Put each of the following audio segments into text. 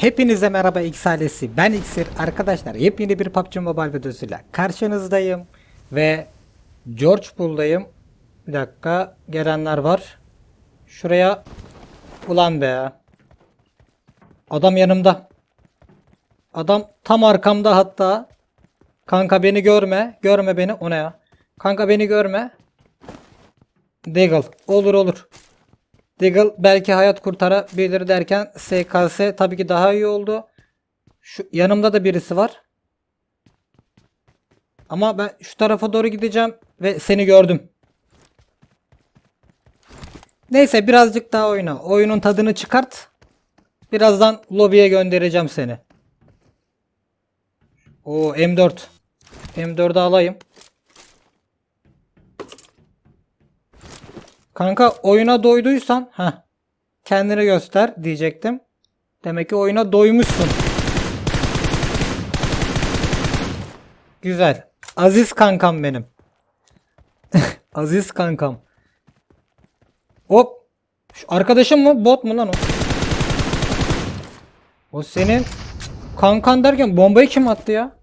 Hepinize merhaba X ailesi. Ben Xir. Arkadaşlar yepyeni bir PUBG Mobile videosuyla karşınızdayım. Ve George Pool'dayım. Bir dakika gelenler var. Şuraya ulan be. Adam yanımda. Adam tam arkamda hatta. Kanka beni görme. Görme beni. O ne ya? Kanka beni görme. Deagle. Olur olur. Deagle belki hayat kurtarabilir derken SKS tabii ki daha iyi oldu. Şu yanımda da birisi var. Ama ben şu tarafa doğru gideceğim ve seni gördüm. Neyse birazcık daha oyna. Oyunun tadını çıkart. Birazdan lobiye göndereceğim seni. O M4. M4'ü alayım. Kanka oyuna doyduysan ha kendini göster diyecektim. Demek ki oyuna doymuşsun. Güzel. Aziz kankam benim. Aziz kankam. Hop. Şu arkadaşın mı? Bot mu lan o? O senin kankan derken bombayı kim attı ya?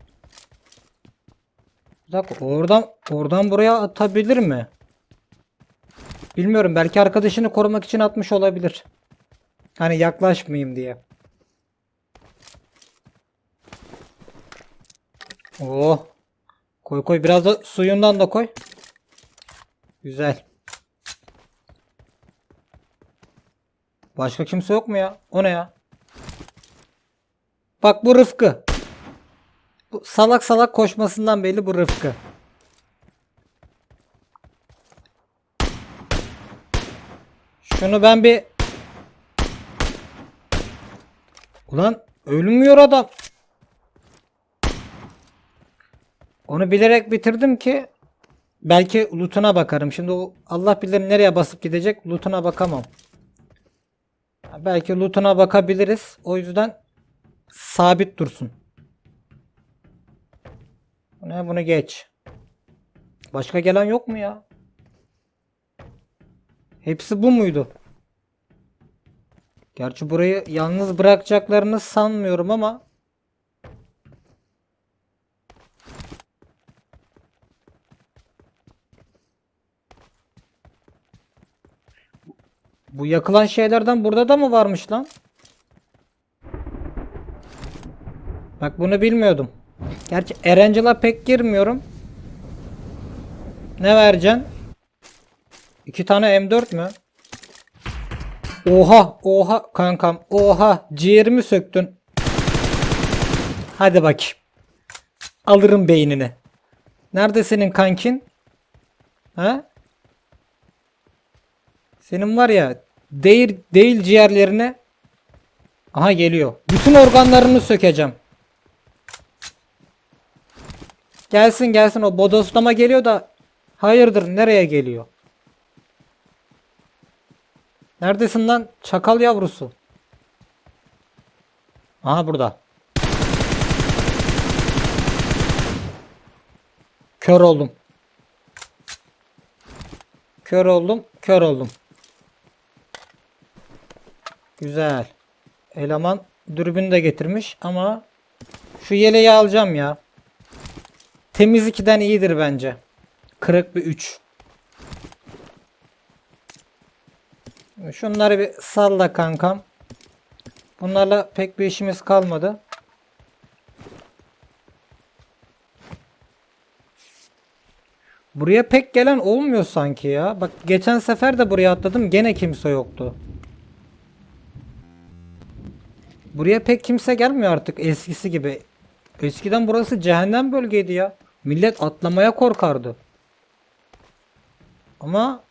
Bir dakika oradan oradan buraya atabilir mi? Bilmiyorum belki arkadaşını korumak için atmış olabilir. Hani yaklaşmayayım diye. Oh. Koy koy biraz da suyundan da koy. Güzel. Başka kimse yok mu ya? O ne ya? Bak bu Rıfkı. Bu salak salak koşmasından belli bu Rıfkı. Şunu ben bir... Ulan ölmüyor adam. Onu bilerek bitirdim ki belki lootuna bakarım. Şimdi o Allah bilir nereye basıp gidecek lootuna bakamam. Belki lootuna bakabiliriz. O yüzden sabit dursun. Ne bunu geç. Başka gelen yok mu ya? Hepsi bu muydu? Gerçi burayı yalnız bırakacaklarını sanmıyorum ama Bu yakılan şeylerden burada da mı varmış lan? Bak bunu bilmiyordum. Gerçi Erangel'a pek girmiyorum. Ne vereceksin? İki tane M4 mü? Oha oha kankam oha ciğerimi söktün. Hadi bakayım. Alırım beynini. Nerede senin kankin? Ha? Senin var ya değil değil ciğerlerine Aha geliyor. Bütün organlarını sökeceğim. Gelsin gelsin o bodoslama geliyor da hayırdır nereye geliyor? Neredesin lan? Çakal yavrusu. Aha burada. Kör oldum. Kör oldum. Kör oldum. Güzel. Eleman dürbün de getirmiş ama şu yeleği alacağım ya. Temiz 2'den iyidir bence. Kırık bir 3. Şunları bir salla kankam. Bunlarla pek bir işimiz kalmadı. Buraya pek gelen olmuyor sanki ya. Bak geçen sefer de buraya atladım gene kimse yoktu. Buraya pek kimse gelmiyor artık eskisi gibi. Eskiden burası cehennem bölgeydi ya. Millet atlamaya korkardı. Ama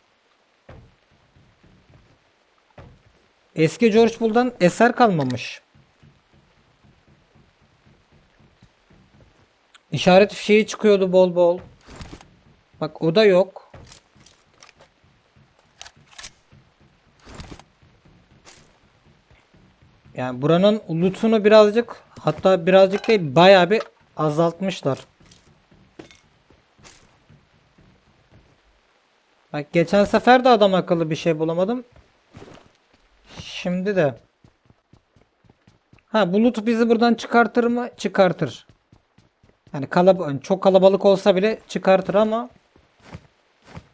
eski George Bull'dan eser kalmamış. İşaret fişeği çıkıyordu bol bol. Bak o da yok. Yani buranın lootunu birazcık hatta birazcık değil bayağı bir azaltmışlar. Bak geçen sefer de adam akıllı bir şey bulamadım. Şimdi de. Ha bulut bizi buradan çıkartır mı? Çıkartır. Yani kalab çok kalabalık olsa bile çıkartır ama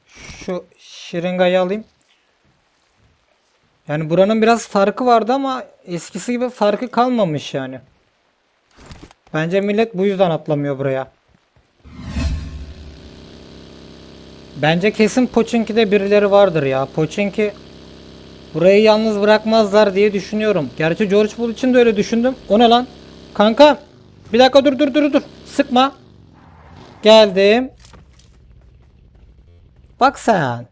şu şırıngayı alayım. Yani buranın biraz farkı vardı ama eskisi gibi farkı kalmamış yani. Bence millet bu yüzden atlamıyor buraya. Bence kesin Pochinki'de birileri vardır ya. Pochinki burayı yalnız bırakmazlar diye düşünüyorum. Gerçi George Bull için de öyle düşündüm. O ne lan? Kanka bir dakika dur dur dur dur. Sıkma. Geldim. Bak sen.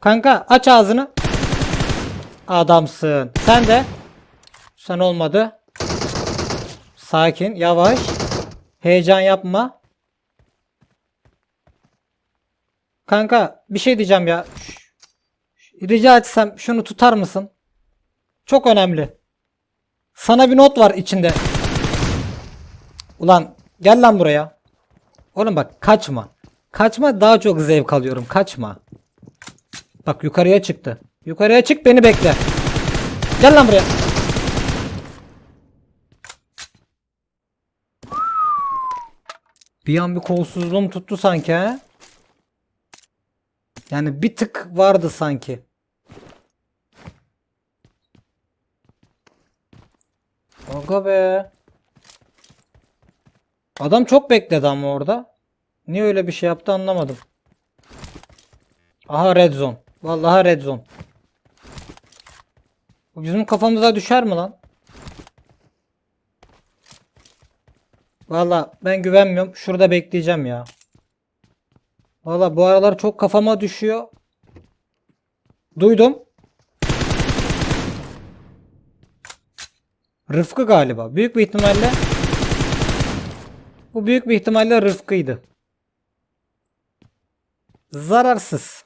Kanka aç ağzını. Adamsın. Sen de. Sen olmadı. Sakin, yavaş. Heyecan yapma. Kanka bir şey diyeceğim ya. Ş- ş- Rica etsem şunu tutar mısın? Çok önemli. Sana bir not var içinde. Ulan gel lan buraya. Oğlum bak kaçma. Kaçma daha çok zevk alıyorum. Kaçma. Bak yukarıya çıktı. Yukarıya çık beni bekle. Gel lan buraya. Bir an bir kolsuzluğum tuttu sanki ha. Yani bir tık vardı sanki. Aga be. Adam çok bekledi ama orada. Niye öyle bir şey yaptı anlamadım. Aha red zone. Vallahi red zone. Bu bizim kafamıza düşer mi lan? Vallahi ben güvenmiyorum. Şurada bekleyeceğim ya. Vallahi bu aralar çok kafama düşüyor. Duydum. Rıfkı galiba. Büyük bir ihtimalle bu büyük bir ihtimalle Rıfkı'ydı. Zararsız.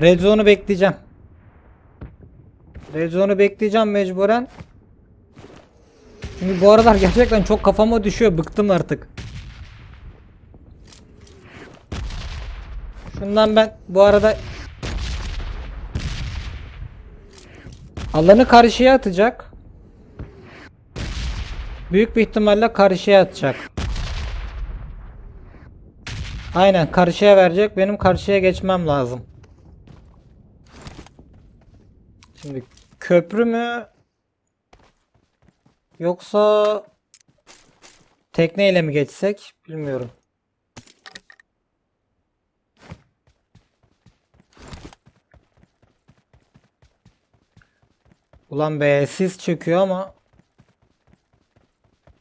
Red zone'u bekleyeceğim. Red zone'u bekleyeceğim mecburen. Çünkü bu aralar gerçekten çok kafama düşüyor. Bıktım artık. Şundan ben bu arada alanı karşıya atacak. Büyük bir ihtimalle karşıya atacak. Aynen karşıya verecek. Benim karşıya geçmem lazım. Şimdi köprü mü? Yoksa tekneyle mi geçsek? Bilmiyorum. Ulan be sis çöküyor ama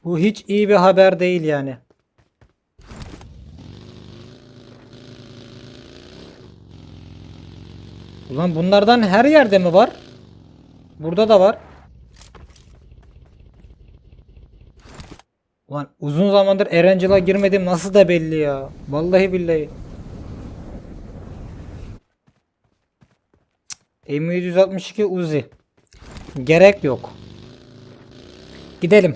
bu hiç iyi bir haber değil yani. Ulan bunlardan her yerde mi var? Burada da var. Ulan uzun zamandır Erangel'a girmedim nasıl da belli ya. Vallahi billahi. M762 Uzi. Gerek yok. Gidelim.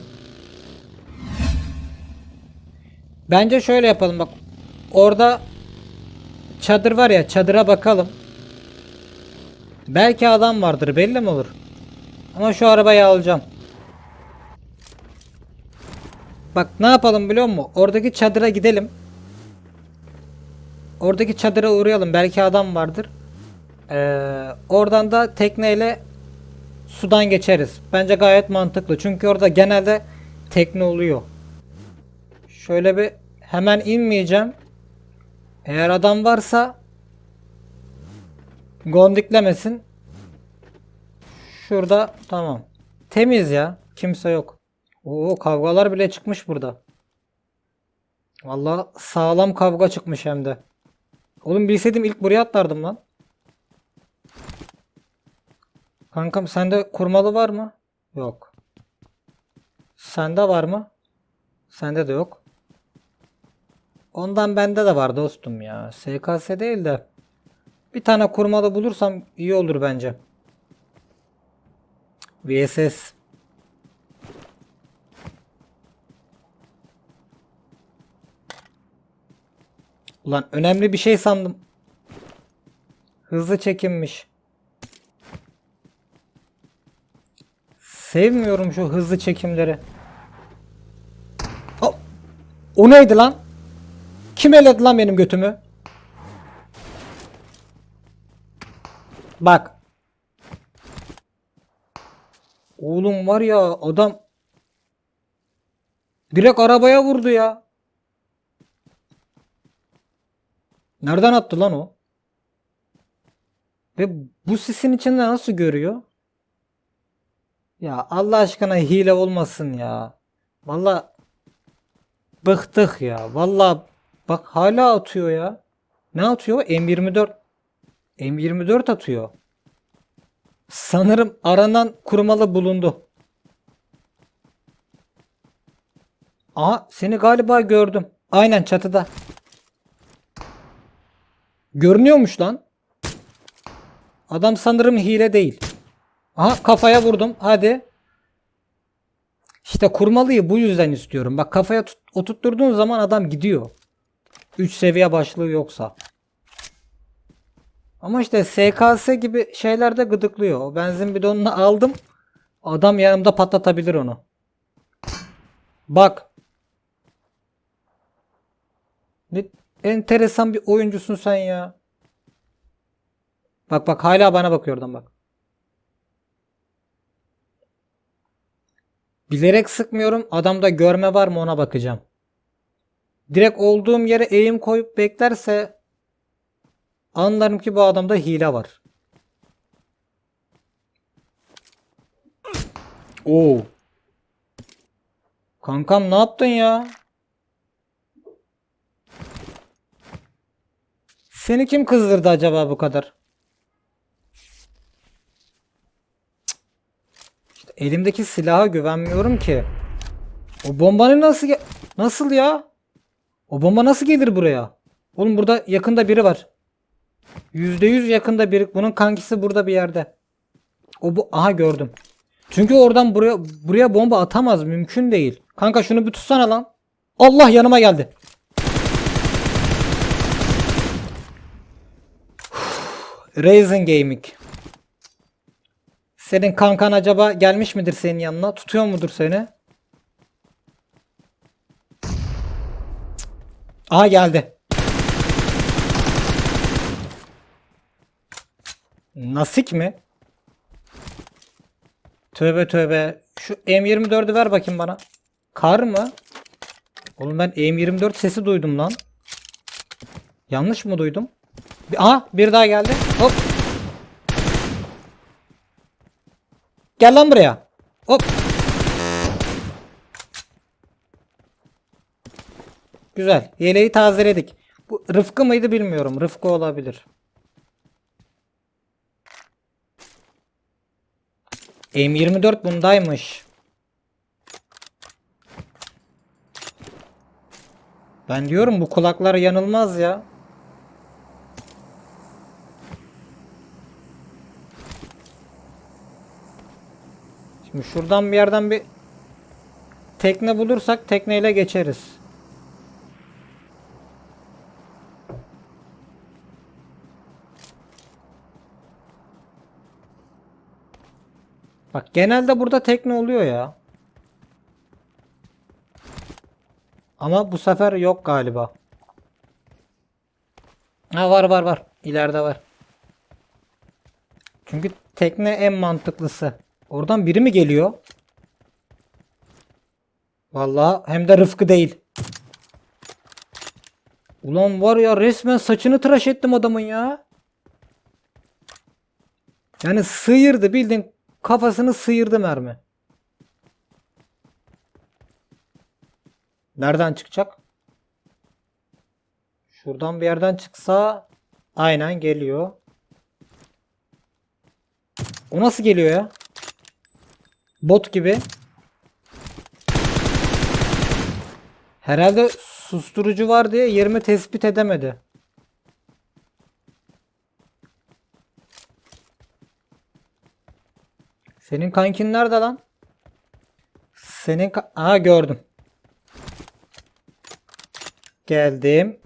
Bence şöyle yapalım bak. Orada çadır var ya çadıra bakalım. Belki adam vardır belli mi olur? Ama şu arabayı alacağım. Bak ne yapalım biliyor musun? Oradaki çadıra gidelim. Oradaki çadıra uğrayalım. Belki adam vardır. Ee, oradan da tekneyle sudan geçeriz. Bence gayet mantıklı. Çünkü orada genelde tekne oluyor. Şöyle bir hemen inmeyeceğim. Eğer adam varsa gondiklemesin. Şurada tamam. Temiz ya. Kimse yok. Oo kavgalar bile çıkmış burada. Vallahi sağlam kavga çıkmış hem de. Oğlum bilseydim ilk buraya atlardım lan. Kankam sende kurmalı var mı? Yok. Sende var mı? Sende de yok. Ondan bende de var dostum ya. SKS değil de. Bir tane kurmalı bulursam iyi olur bence. VSS. Ulan önemli bir şey sandım. Hızlı çekinmiş. Sevmiyorum şu hızlı çekimleri. O, o neydi lan? Kim eledi lan benim götümü? Bak. Oğlum var ya adam direkt arabaya vurdu ya. Nereden attı lan o? Ve bu sisin içinde nasıl görüyor? Ya Allah aşkına hile olmasın ya. Valla bıktık ya. Valla bak hala atıyor ya. Ne atıyor? M24. M24 atıyor. Sanırım aranan kurmalı bulundu. Aha seni galiba gördüm. Aynen çatıda. Görünüyormuş lan. Adam sanırım hile değil. Aha kafaya vurdum. Hadi. İşte kurmalıyı bu yüzden istiyorum. Bak kafaya tut, oturtturduğun zaman adam gidiyor. 3 seviye başlığı yoksa. Ama işte SKS gibi şeylerde gıdıklıyor. Benzin bidonunu aldım. Adam yanımda patlatabilir onu. Bak. Ne enteresan bir oyuncusun sen ya. Bak bak hala bana bakıyor oradan bak. Bilerek sıkmıyorum. Adamda görme var mı ona bakacağım. Direkt olduğum yere eğim koyup beklerse anlarım ki bu adamda hile var. Oo. Kankam ne yaptın ya? Seni kim kızdırdı acaba bu kadar? Elimdeki silaha güvenmiyorum ki. O bombanı nasıl nasıl ya? O bomba nasıl gelir buraya? Oğlum burada yakında biri var. %100 yakında biri. Bunun kankisi burada bir yerde. O bu aha gördüm. Çünkü oradan buraya buraya bomba atamaz mümkün değil. Kanka şunu bir tutsana lan. Allah yanıma geldi. Raisin Gaming. Senin kankan acaba gelmiş midir senin yanına? Tutuyor mudur seni? Aha geldi. Nasik mi? Tövbe tövbe. Şu M24'ü ver bakayım bana. Kar mı? Oğlum ben M24 sesi duydum lan. Yanlış mı duydum? Aha bir daha geldi. Hop. Gel lan buraya. Hop. Güzel. Yeleği tazeledik. Bu Rıfkı mıydı bilmiyorum. Rıfkı olabilir. M24 bundaymış. Ben diyorum bu kulaklar yanılmaz ya. Şimdi şuradan bir yerden bir tekne bulursak tekneyle geçeriz. Bak genelde burada tekne oluyor ya. Ama bu sefer yok galiba. Ha var var var. İleride var. Çünkü tekne en mantıklısı. Oradan biri mi geliyor? Vallahi hem de Rıfkı değil. Ulan var ya resmen saçını tıraş ettim adamın ya. Yani sıyırdı bildiğin kafasını sıyırdı mermi. Nereden çıkacak? Şuradan bir yerden çıksa aynen geliyor. O nasıl geliyor ya? Bot gibi. Herhalde susturucu var diye yerimi tespit edemedi. Senin kankin nerede lan? Senin ka- Aha gördüm. Geldim.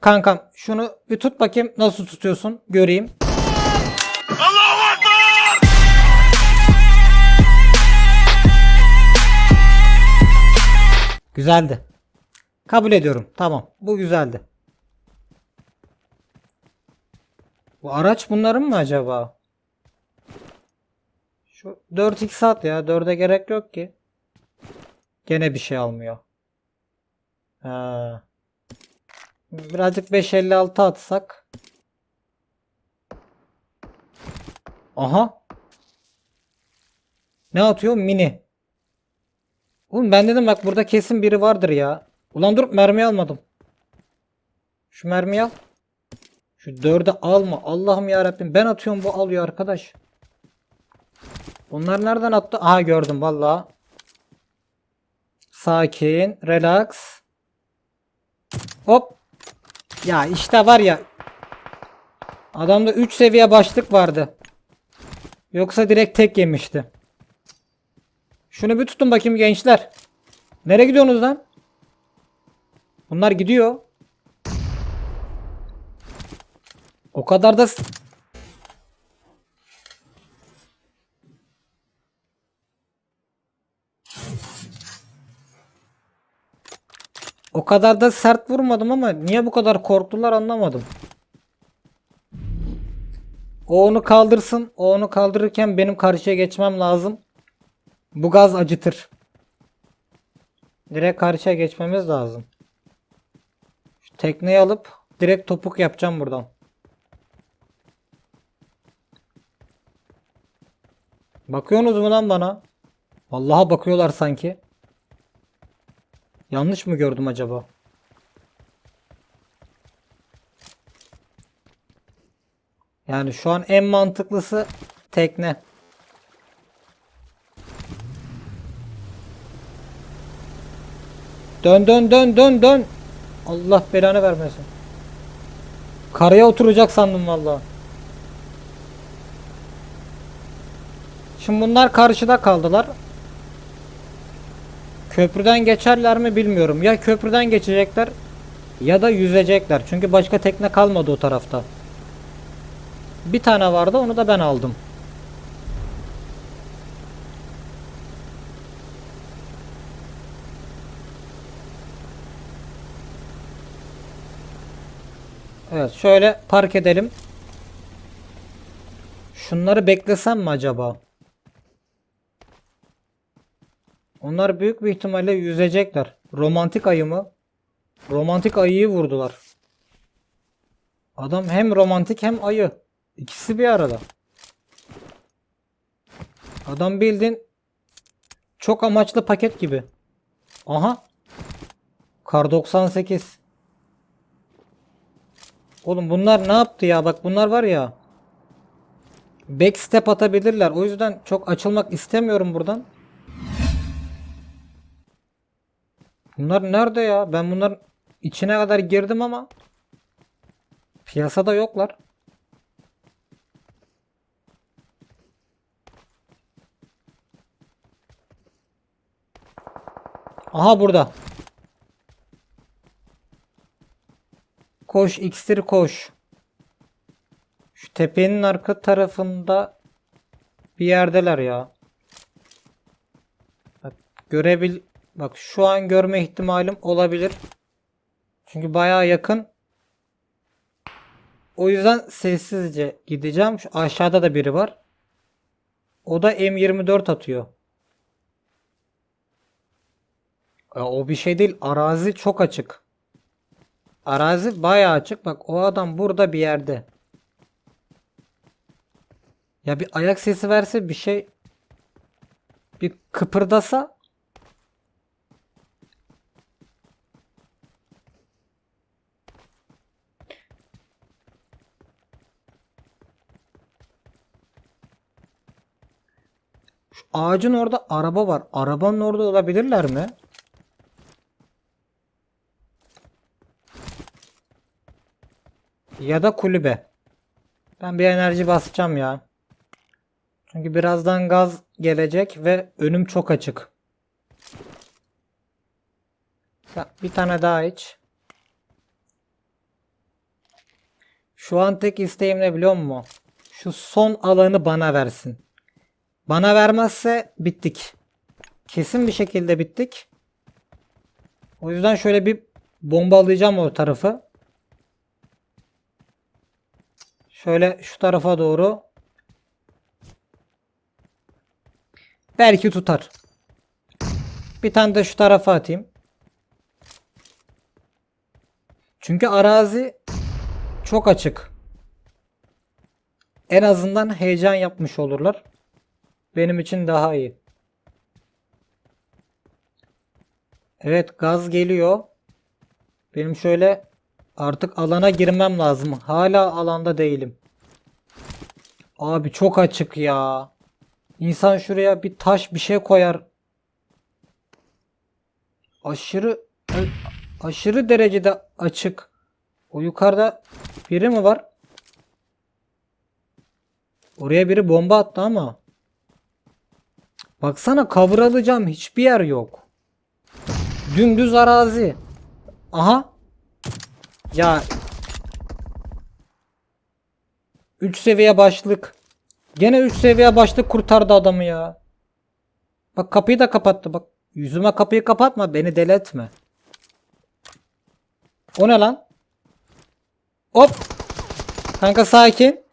Kankam şunu bir tut bakayım nasıl tutuyorsun göreyim. Güzeldi. Kabul ediyorum. Tamam. Bu güzeldi. Bu araç bunların mı acaba? Şu 4x at ya. 4'e gerek yok ki. Gene bir şey almıyor. Ha. Birazcık 556 atsak. Aha. Ne atıyor? Mini. Oğlum ben dedim bak burada kesin biri vardır ya. Ulan dur mermi almadım. Şu mermiyi al. Şu dörde alma. Allah'ım ya Rabbim ben atıyorum bu alıyor arkadaş. Bunlar nereden attı? Aha gördüm valla. Sakin, relax. Hop. Ya işte var ya. Adamda 3 seviye başlık vardı. Yoksa direkt tek yemişti. Şunu bir tutun bakayım gençler. Nereye gidiyorsunuz lan? Bunlar gidiyor. O kadar da O kadar da sert vurmadım ama niye bu kadar korktular anlamadım. O onu kaldırsın. O onu kaldırırken benim karşıya geçmem lazım. Bu gaz acıtır. Direkt karşıya geçmemiz lazım. Şu tekneyi alıp direkt topuk yapacağım buradan. Bakıyorsunuz mu lan bana? Vallahi bakıyorlar sanki. Yanlış mı gördüm acaba? Yani şu an en mantıklısı tekne. Dön dön dön dön dön. Allah belanı vermesin. Karaya oturacak sandım vallahi. Şimdi bunlar karşıda kaldılar. Köprüden geçerler mi bilmiyorum. Ya köprüden geçecekler ya da yüzecekler. Çünkü başka tekne kalmadı o tarafta. Bir tane vardı onu da ben aldım. Evet şöyle park edelim. Şunları beklesem mi acaba? Onlar büyük bir ihtimalle yüzecekler. Romantik ayı mı? Romantik ayıyı vurdular. Adam hem romantik hem ayı. İkisi bir arada. Adam bildin çok amaçlı paket gibi. Aha. Kar 98. Oğlum bunlar ne yaptı ya? Bak bunlar var ya. Backstep atabilirler. O yüzden çok açılmak istemiyorum buradan. Bunlar nerede ya? Ben bunların içine kadar girdim ama piyasada yoklar. Aha burada. Koş iksir koş. Şu tepenin arka tarafında bir yerdeler ya. Bak görebil Bak şu an görme ihtimalim olabilir. Çünkü bayağı yakın. O yüzden sessizce gideceğim. Şu aşağıda da biri var. O da M24 atıyor. Ya o bir şey değil. Arazi çok açık. Arazi bayağı açık. Bak o adam burada bir yerde. Ya bir ayak sesi verse bir şey bir kıpırdasa Şu ağacın orada araba var. Arabanın orada olabilirler mi? Ya da kulübe. Ben bir enerji basacağım ya. Çünkü birazdan gaz gelecek ve önüm çok açık. Bir tane daha iç. Şu an tek isteğim ne biliyor musun? Şu son alanı bana versin. Bana vermezse bittik. Kesin bir şekilde bittik. O yüzden şöyle bir bombalayacağım o tarafı. Şöyle şu tarafa doğru. Belki tutar. Bir tane de şu tarafa atayım. Çünkü arazi çok açık. En azından heyecan yapmış olurlar. Benim için daha iyi. Evet gaz geliyor. Benim şöyle artık alana girmem lazım. Hala alanda değilim. Abi çok açık ya. İnsan şuraya bir taş bir şey koyar. Aşırı aşırı derecede açık. O yukarıda biri mi var? Oraya biri bomba attı ama. Baksana cover alacağım hiçbir yer yok. Dümdüz arazi. Aha. Ya 3 seviye başlık. Gene 3 seviye başlık kurtardı adamı ya. Bak kapıyı da kapattı bak. Yüzüme kapıyı kapatma beni deli etme. O ne lan? Hop. Kanka sakin.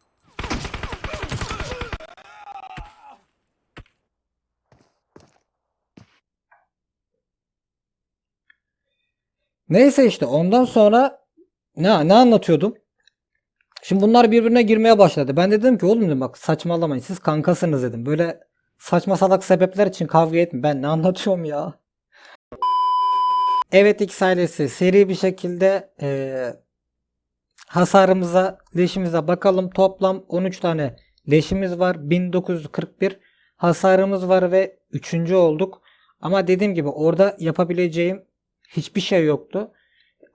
Neyse işte ondan sonra ne ne anlatıyordum? Şimdi bunlar birbirine girmeye başladı. Ben de dedim ki oğlum dedim bak saçmalamayın siz kankasınız dedim. Böyle saçma salak sebepler için kavga etmeyin. Ben ne anlatıyorum ya? Evet X ailesi seri bir şekilde eee, hasarımıza, leşimize bakalım. Toplam 13 tane leşimiz var. 1941 hasarımız var ve 3. olduk. Ama dediğim gibi orada yapabileceğim hiçbir şey yoktu.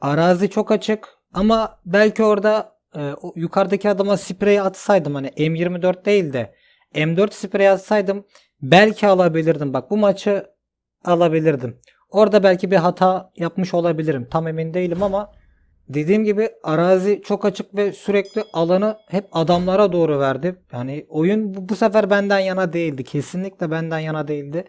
Arazi çok açık ama belki orada e, o yukarıdaki adama sprey atsaydım hani M24 değil de M4 sprey atsaydım belki alabilirdim. Bak bu maçı alabilirdim. Orada belki bir hata yapmış olabilirim. Tam emin değilim ama dediğim gibi arazi çok açık ve sürekli alanı hep adamlara doğru verdi. Yani oyun bu, bu sefer benden yana değildi. Kesinlikle benden yana değildi.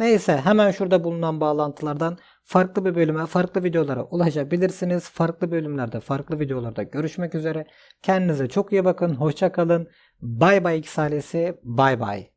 Neyse hemen şurada bulunan bağlantılardan farklı bir bölüme, farklı videolara ulaşabilirsiniz. Farklı bölümlerde, farklı videolarda görüşmek üzere. Kendinize çok iyi bakın. Hoşça kalın. Bay bay ailesi. Bay bay.